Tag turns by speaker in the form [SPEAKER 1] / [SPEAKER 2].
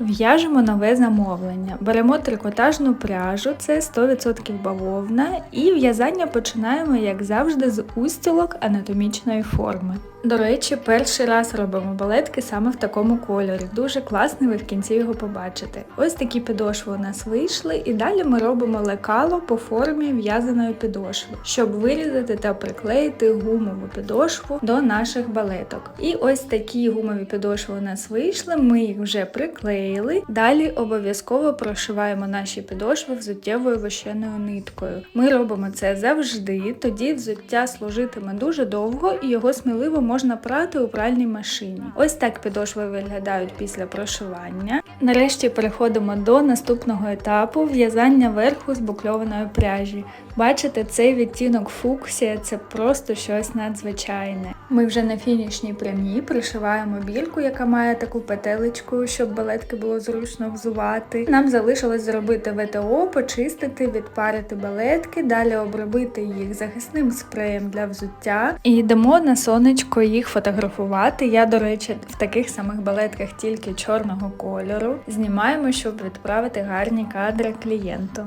[SPEAKER 1] В'яжемо нове замовлення. Беремо трикотажну пряжу, це 100% бавовна, і в'язання починаємо, як завжди, з устілок анатомічної форми. До речі, перший раз робимо балетки саме в такому кольорі. Дуже класний, ви в кінці його побачите. Ось такі підошви у нас вийшли, і далі ми робимо лекало по формі в'язаної підошви, щоб вирізати та приклеїти гумову підошву до наших балеток. І ось такі гумові підошви у нас вийшли. Ми їх вже приклеїли. Далі обов'язково прошиваємо наші підошви взуттєвою вощеною ниткою. Ми робимо це завжди, тоді взуття служитиме дуже довго і його сміливо можна прати у пральній машині. Ось так підошви виглядають після прошивання. Нарешті переходимо до наступного етапу в'язання верху з букльованої пряжі. Бачите, цей відтінок фуксія це просто щось надзвичайне. Ми вже на фінішній прямій пришиваємо бірку, яка має таку петелечку, щоб балетки було зручно взувати. Нам залишилось зробити ВТО, почистити, відпарити балетки, далі обробити їх захисним спреєм для взуття і йдемо на сонечко їх фотографувати. Я, до речі, в таких самих балетках тільки чорного кольору. Знімаємо, щоб відправити гарні кадри клієнту.